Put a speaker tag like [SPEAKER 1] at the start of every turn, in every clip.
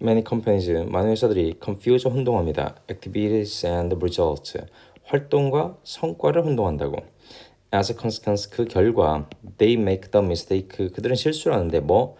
[SPEAKER 1] many companies 많은 회사들이 confuse 혼동합니다. activities and results 활동과 성과를 혼동한다고. as a consequence 그 결과 they make the mistake 그들은 실수를 하는데 뭐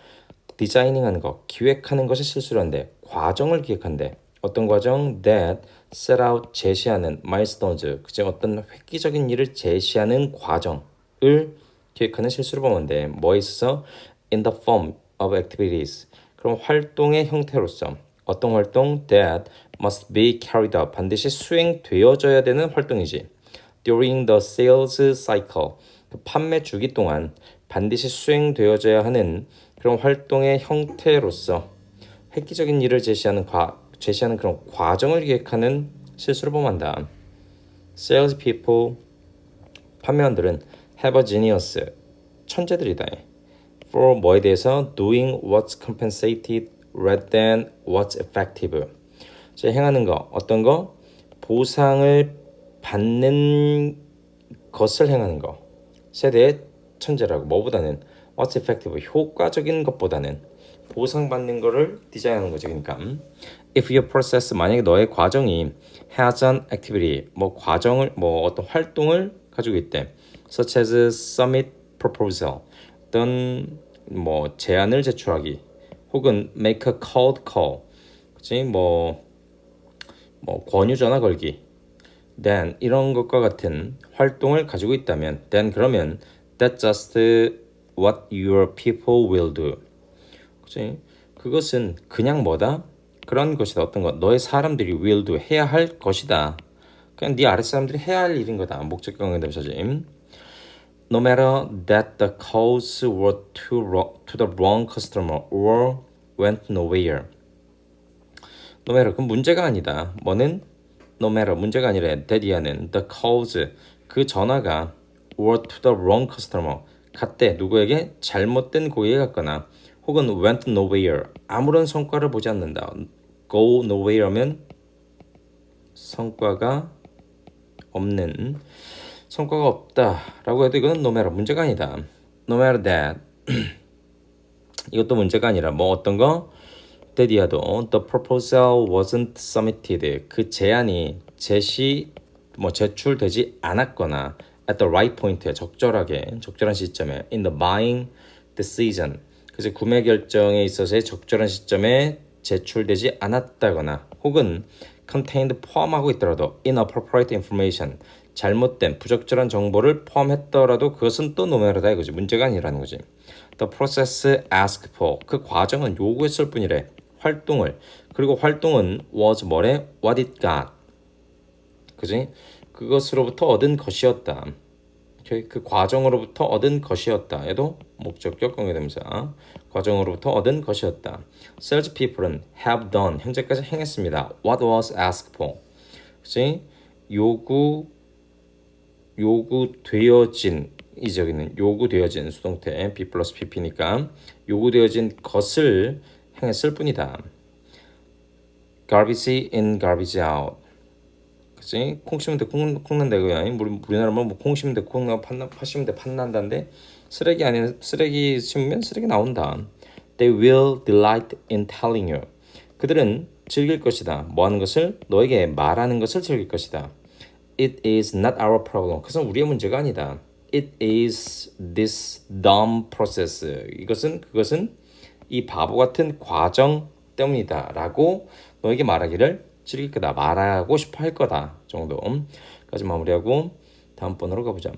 [SPEAKER 1] 디자이닝하는 거 기획하는 것이 실수를 하는데 과정을 기획한대 어떤 과정 that set out 제시하는 milestones 그제 어떤 획기적인 일을 제시하는 과정을 기획하는 실수를 보는데 뭐에 있어서 in the form of activities 그럼 활동의 형태로서 어떤 활동 that must be carried out 반드시 수행되어져야 되는 활동이지 during the sales cycle 그 판매 주기 동안 반드시 수행되어져야 하는 그런 활동의 형태로서 획기적인 일을 제시하는 과, 제시하는 그런 과정을 기획하는 실수를 범한다. Sales people 판매원들은 have a genius 천재들이다. For 뭐에 대해서 doing what's compensated rather than what's effective. 제 행하는 거 어떤 거 보상을 받는 것을 행하는 거 세대의 천재라고 뭐보다는 what's effective 효과적인 것보다는 보상받는 거를 디자인하는 거지 그러니까 음. if your process 만약에 너의 과정이 has an activity 뭐 과정을 뭐 어떤 활동을 가지고 있대 such as submit proposal 어떤 뭐 제안을 제출하기 혹은 make a cold call 그치 뭐뭐 뭐 권유 전화 걸기 then 이런 것과 같은 활동을 가지고 있다면 then 그러면 that's just what your people will do. 그치? 그것은 그냥 뭐다? 그런 것이다. 어떤 것. 너의 사람들이 will do 해야 할 것이다. 그냥 네 아래 사람들이 해야 할 일인 거다. 목적격 응대부사지. No matter that the calls were to, ro- to the wrong customer or went nowhere. no matter 그 문제가 아니다. 뭐는 no matter 문제가 아니라 that이하는 the calls 그 전화가 were to the wrong customer 갔대 누구에게 잘못된 고객에 갔거나 혹은 went nowhere 아무런 성과를 보지 않는다. go nowhere면 성과가 없는 성과가 없다라고 해도 이거는 matter 문제가 아니다. matter that. 이것도 문제가 아니라 뭐 어떤 거? 데디아도 the proposal wasn't submitted. 그 제안이 제시 뭐 제출되지 않았거나 at the right point 적절하게 적절한 시점에 in the buying decision. 그래서 구매 결정에 있어서의 적절한 시점에 제출되지 않았다거나 혹은 contained 포함하고 있더라도 inappropriate information 잘못된 부적절한 정보를 포함했더라도 그것은 또 노매라다 이거지. 문제가 아니라는 거지. The process asked for. 그 과정은 요구했을 뿐이래. 활동을. 그리고 활동은 was 뭐래? what it got. 그지? 그것으로부터 얻은 것이었다? 그 과정으로부터 얻은 것이었다. 얘도 목적격 관계대명사 과정으로부터 얻은 것이었다. Sales people은 have done 현재까지 행했습니다. What was asked for? 그지 요구 요구되어진 이 저기는 요구되어진 수동태 B 플러스 PP니까 요구되어진 것을 행했을 뿐이다. garbage in, garbage out. 그치? 콩 심으면 돼, 콩, 콩 난 다고요. 우리, 우리나라 뭐콩 심으면 돼, 콩 나, 판, 파 심으면 돼, 판 난다는데 쓰레기 아닌 쓰레기 심으면 쓰레기 나온다. They will delight in telling you. 그들은 즐길 것이다. 뭐 하는 것을? 너에게 말하는 것을 즐길 것이다. It is not our problem. 그것은 우리의 문제가 아니다. It is this dumb process. 이것은 그것은 이 바보 같은 과정 때문이다라고 너에게 말하기를 즐길 거다. 말하고 싶어 할 거다 정도까지 마무리하고 다음 번으로 가보자.